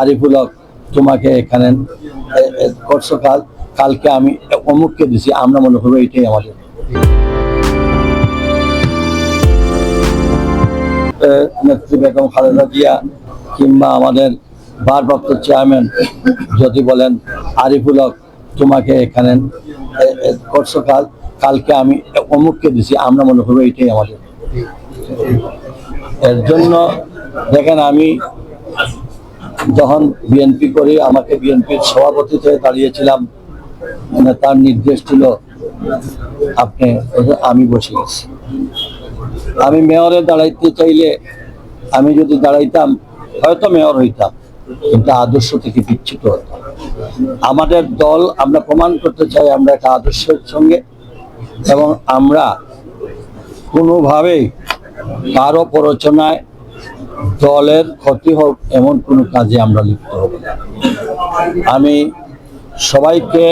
আরিফুল হক তোমাকে এখানে, এ- এ- করছ কাল কালকে আমি অমুককে দিছি, আমরা মনে করব এটাই আমাদের। নেত্রী বেগম খালেদা জিয়া কিংবা আমাদের ভারপ্রাপ্ত চেয়ারম্যান যদি বলেন, আরিফুল হক তোমাকে এখানে, এ- এ- করছ কাল কালকে আমি অমুককে দিছি, আমরা মনে করব এটাই আমাদের। এর জন্য দেখেন আমি যখন বিএনপি করি, আমাকে বিএনপির সভাপতিতে দাঁড়িয়েছিলাম। মানে তার নির্দেশ ছিল, আপনি, আমি বসে গেছি আমি মেয়রে দাঁড়াইতে চাইলে আমি যদি দাঁড়াইতাম, হয়তো মেয়র হইতাম, কিন্তু আদর্শ থেকে বিচ্ছিত হতাম। আমাদের দল, আমরা প্রমাণ করতে চাই, আমরা একটা আদর্শের সঙ্গে, এবং আমরা কোনোভাবেই কারও প্ররোচনায় দলের ক্ষতি হোক, এমন কোনো কাজে আমরা লিপ্ত হব না। আমি সবাইকে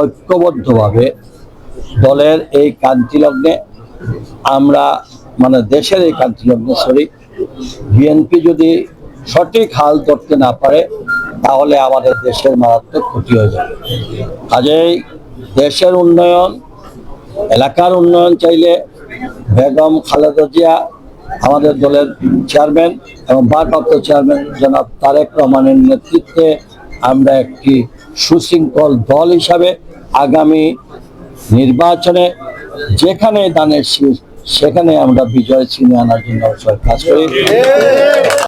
ঐক্যবদ্ধভাবে দলের এই কান্তি লগ্নে আমরা মানে দেশের এই কান্তি লগ্নে সরি বিএনপি যদি সঠিক হাল ধরতে না পারে, তাহলে আমাদের দেশের মারাত্মক ক্ষতি হয়ে যাবে। কাজেই দেশের উন্নয়ন, এলাকার উন্নয়ন চাইলে বেগম খালেদা জিয়া আমাদের দলের চেয়ারম্যান এবং ভারপ্রাপ্ত চেয়ারম্যান জনাব তারেক রহমানের নেতৃত্বে আমরা একটি সুশৃঙ্খল দল হিসাবে আগামী নির্বাচনে যেখানে দানের সেখানে আমরা বিজয় ছিনিয়ে আনার জন্য কাজ করি।